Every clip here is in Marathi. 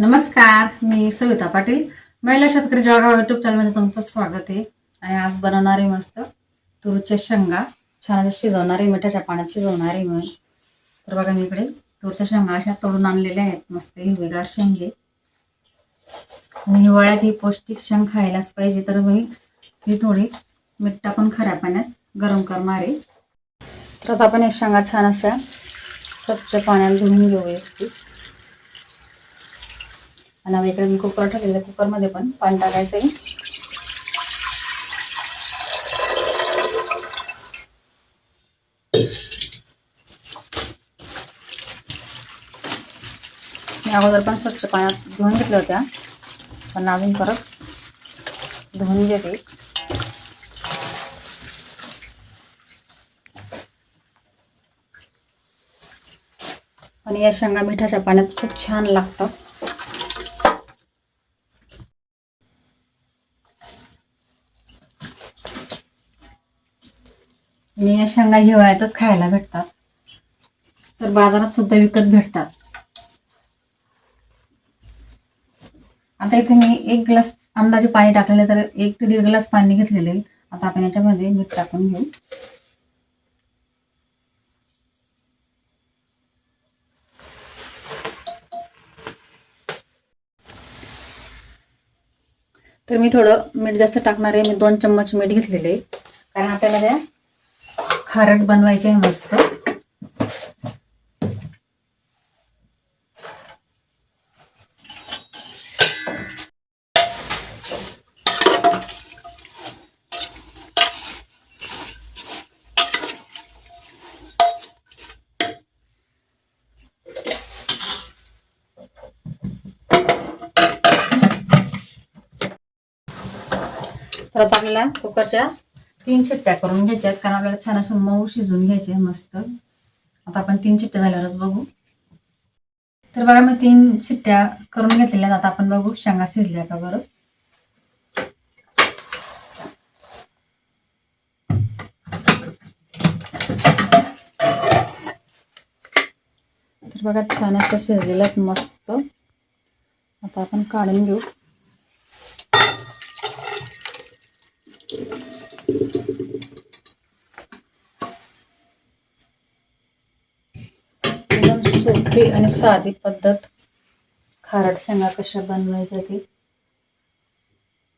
नमस्कार मी सविता पाटील. महिला शेतकरी जळगाव युट्यूब चॅनलमध्ये तुमचं स्वागत आहे. आणि आज बनवणारे मस्त तुरीच्या शेंगा. छान शिजवणारे मिठाच्या पाण्यात शिजवणारे मी. तर बघा मी इकडे तुरच्या शेंगा अशा तोडून आणलेल्या आहेत. मस्त हिरवेगार शेंगे. आणि हिवाळ्यात ही पौष्टिक शेंग खायलाच पाहिजे तर मी ही थोडी मीठ टाकून खऱ्या पाण्यात गरम करणार आहे. तर आता आपण हे शेंगा छान अशा स्वच्छ पाण्यात धुवून घेऊ व्यवस्थित. आणि इकडे मी कुकर ठेवलेलं आहे कुकरमध्ये पण पाणी टाकायचं आहे. मी अगोदर पण स्वच्छ पाण्यात धुवून घेतल्या होत्या पण अजून परत धुवून घेते. आणि या शेंगा मिठाच्या पाण्यात खूप छान लागतात. आणि या शेंगा हिवाळ्यातच खायला भेटतात. तर बाजारात सुद्धा विकत भेटतात. आता इथे मी एक ग्लास अंदाजे पाणी टाकलेलं तर एक ते दीड ग्लास पाणी घेतलेले आता आपण याच्यामध्ये मीठ टाकून घेऊ. तर मी थोडं मीठ जास्त टाकणार आहे. मी दोन चम्मच मीठ घेतलेले कारण आपल्याला खारट बनवायचे आहे मस्त. तर आता आपल्याला कुकरच्या. तीन शिट्ट्या करून घ्यायच्या कारण आपल्याला छान असं मऊ शिजवून घ्यायचे मस्त. आता आपण तीन शिट्ट्या झाल्यावरच बघू. तर बघा मी तीन शिट्ट्या करून घेतलेल्या आता आपण बघू शेंगा शिजल्या का बरं. तर बघा छान असं शिजलेलं आहेत मस्त. आता आपण काढून घेऊ. एकदम सोपी आणि साधी पद्धत. खारट शेंगा कशा बनवायच्या ती.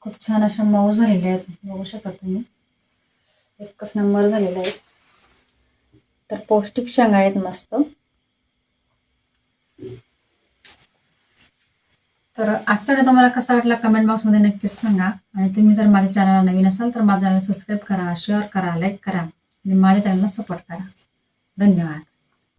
खूप छान अशा मऊ झालेल्या आहेत. बघू शकता तुम्ही. एकच नंबर झालेला आहे. तर पौष्टिक शेंगा आहेत मस्त. तर आजचा व्हिडिओ तुम्हाला कसा वाटला कमेंट बॉक्समध्ये नक्कीच सांगा. आणि तुम्ही जर माझ्या चॅनलला नवीन असाल तर माझ्या चॅनल सबस्क्राईब करा शेअर करा लाईक करा. आणि माझ्या चॅनलला सपोर्ट करा. धन्यवाद.